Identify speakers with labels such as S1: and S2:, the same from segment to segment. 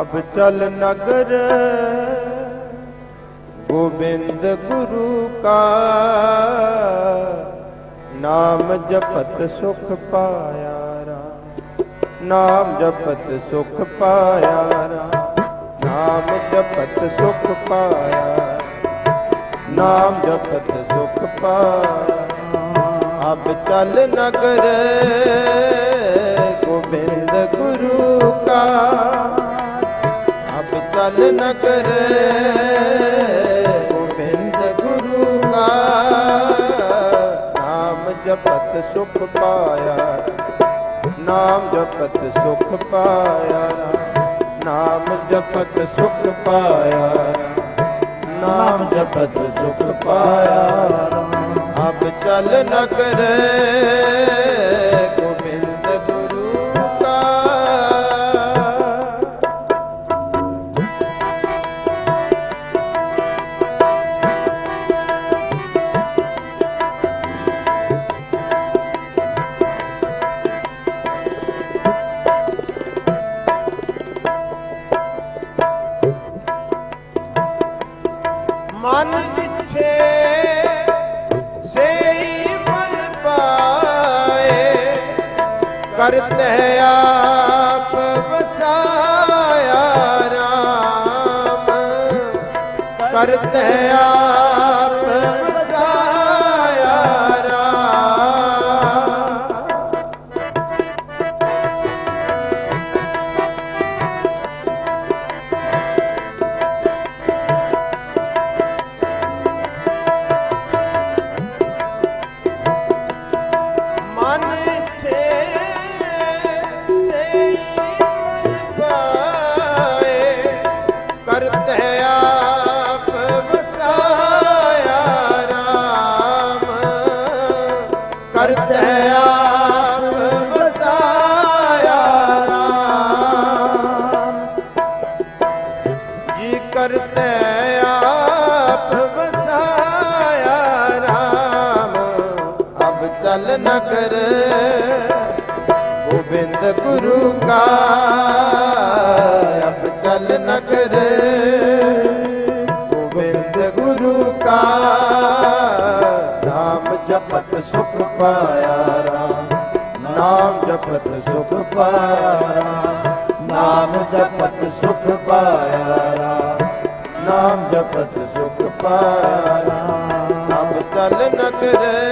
S1: ਅਬ ਚਲ ਨਗਰ, ਗੋਬਿੰਦ ਗੁਰੂ ਕਾ। ਨਾਮ ਜਪਤ ਸੁਖ ਪਾਇਆ ਰਾਮ। ਨਾਮ ਜਪਤ ਸੁਖ ਪਾਇਆ ਰਾਮ। ਨਾਮ ਜਪਤ ਸੁਖ ਪਾਇਆ ਨਾਮ ਜਪਤ ਸੁਖ ਪਾਇਆ ਅਬ ਚਲ ਨਗਰ, ਗੋਬਿੰਦ ਗੁਰੂ ਕਾ। ਅਬ ਚਲ ਨਗਰ ਗੋਬਿੰਦ ਗੁਰੂ ਕਾ ਨਾਮ ਜਪਤ ਸੁਖ ਪਾਇਆ। ਨਾਮ ਜਪਤ ਸੁਖ ਪਾਇਆ। ਨਾਮ ਜਪਤ ਸੁਖ ਪਾਇਆ। ਨਾਮ ਜਪਤ ਸੁਖ ਪਾਇਆ। ਅਬ ਚਲ ਨਗਰ ਗੋਬਿੰਦ ਕਰਤੇ ਆਪ ਵਸਾਇਆ ਰਾਮ। ਕਰਤੇ ਆਪ ਚਲ ਨਗਰ ਗੋਬਿੰਦ ਗੁਰੂ ਕਾ ਅਬ ਚਲ ਨਗਰ ਗੋਬਿੰਦ ਗੁਰੂ ਕਾ, ਨਾਮ ਜਪਤ ਸੁਖ ਪਾਇਆ ਰਾਮ। ਨਾਮ ਜਪਤ ਸੁਖ ਪਾਇਆ ਰਾਮ। ਨਾਮ ਜਪਤ ਸੁਖ ਪਾਇਆ ਰਾਮ। ਨਾਮ ਜਪਤ ਸੁਖ ਪਾਇਆ ਰਾਮ। ਅਬ ਚਲ ਨਗਰ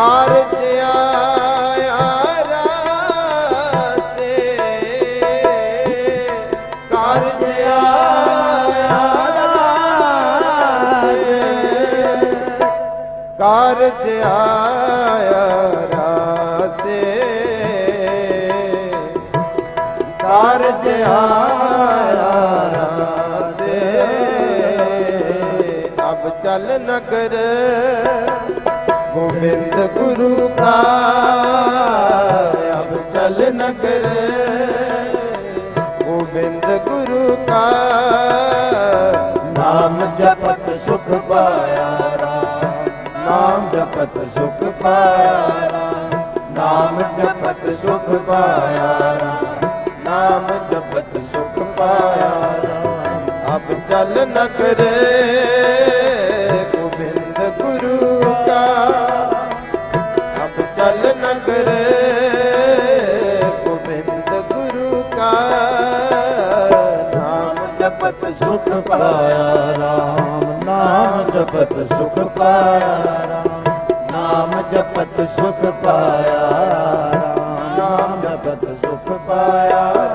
S1: ਕਾਰਜ ਆਇਆ ਰਾਸੇ ਕਾਰਜ ਆਇਆ ਰਾਸੇ ਆਇਆ ਅਬ ਚਲ ਨਗਰ ਬਿੰਦ ਗੁਰੂ ਕਾ ਅਬ ਚਲ ਨਗਰ। ਬਿੰਦ ਗੁਰੂ ਕਾ
S2: ਨਾਮ ਜਪਤ ਸੁਖ ਪਾਇਆ ਨਾਮ
S1: ਜਪਤ ਸੁਖ ਪਾਇਆ ਨਾਮ ਜਪਤ ਸੁਖ ਪਾਇਆ ਨਾਮ ਜਪਤ ਸੁਖ ਪਾਇਆ ਅਬ ਚਲ ਨਗਰੇ। ਪਾਇਆ ਰਾਮ, ਨਾਮ ਜਪਤ ਸੁਖ ਪਾਇਆ ਰਾਮ। ਨਾਮ ਜਪਤ ਸੁਖ ਪਾਇਆ ਰਾਮ, ਨਾਮ ਜਪਤ ਸੁਖ ਪਾਇਆ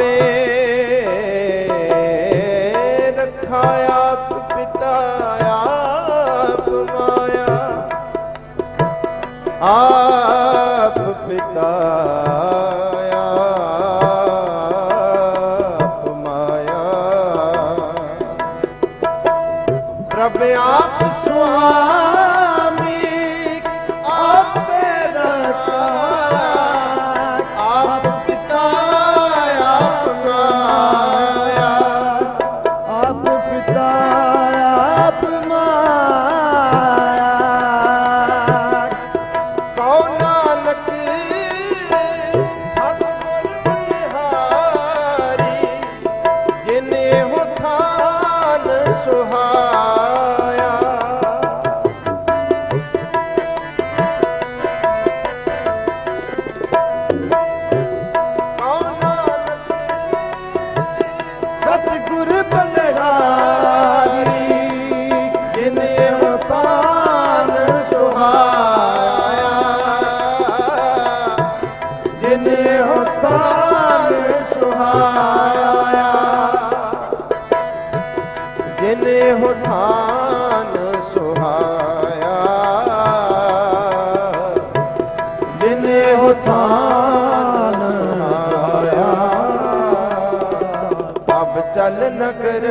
S1: ਆਪੇ ਰੱਖਾ ਆਪ ਪਿਤਾ ਆਪ ਮਾਇਆ। ਆਪ ਪਿਤਾ ਸੁਹਾਇਆ। ਕਉ ਨਾਨਕ
S2: ਸਤਿਗੁਰ ਬਲਹਾਰੀ
S1: ਜਿਨੇ ਹੋ ਕਰ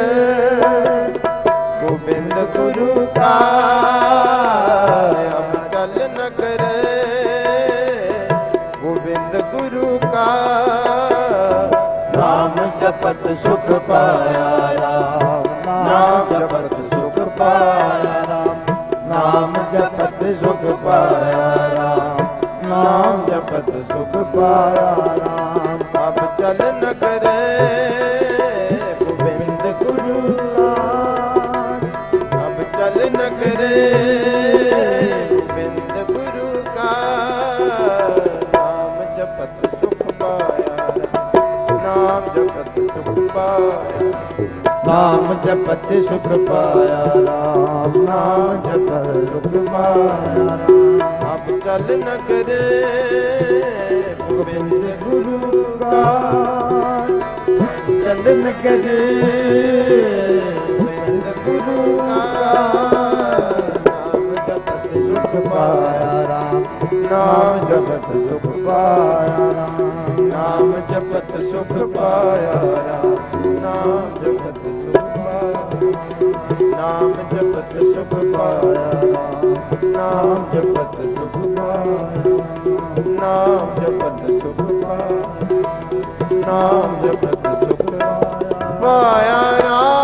S1: ਗੋਬਿੰਦ ਗੁਰੂ ਕਾ ਅਬ ਚਲ ਨਗਰ। ਗੋਬਿੰਦ ਗੁਰੂ ਕਾ ਨਾਮ ਜਪਤ ਸੁਖ ਪਾਇਆ ਰਾਮ। ਨਾਮ ਜਪਤ ਸੁਖ ਪਾਇਆ ਰਾਮ। ਨਾਮ ਜਪਤ ਸੁਖ ਪਾਇਆ ਰਾਮ। ਨਾਮ ਜਪਤ ਸੁਖ ਪਾਇਆ ਰਾਮ। ਅਬ ਚਲ ਨ ਗੋਬਿੰਦ ਨਾਮ ਜਪਤ ਸੁਖ ਪਾਇਆ
S2: ਰਾਮ, ਨਾਮ ਜਪਤ ਸੁਖ ਪਾਇਆ ਰਾਮ।
S1: ਅਬ ਚਲ ਨਗਰੇ ਗੋਬਿੰਦ ਗੁਰੂ ਕਾ
S2: ਚੰਦਨ ਕਰੇ
S1: ਗੋਬਿੰਦ ਗੁਰੂ ਕਾ ਨਾਮ ਜਪਤ ਸੁਖ ਪਾਇਆ
S2: ਰਾਮ,
S1: ਨਾਮ ਜਪਤ ਸੁਖ
S2: ਪਾਇਆ ਰਾਮ।
S1: ਨਾਮ ਜਪਤ ਸੁਖ ਪਾਇਆ ਰਾਮ, ਨਾਮ ਜਪਤ ਨਾਮ ਜਪਤ ਸੁਖ ਪਾਇਆ। ਨਾਮ ਜਪਤ ਸੁਖ ਪਾਇਆ। ਨਾਮ ਜਪਤ ਸੁਖ ਪਾਇਆ। ਨਾਮ ਜਪਤ ਸੁਖ ਪਾਇਆ।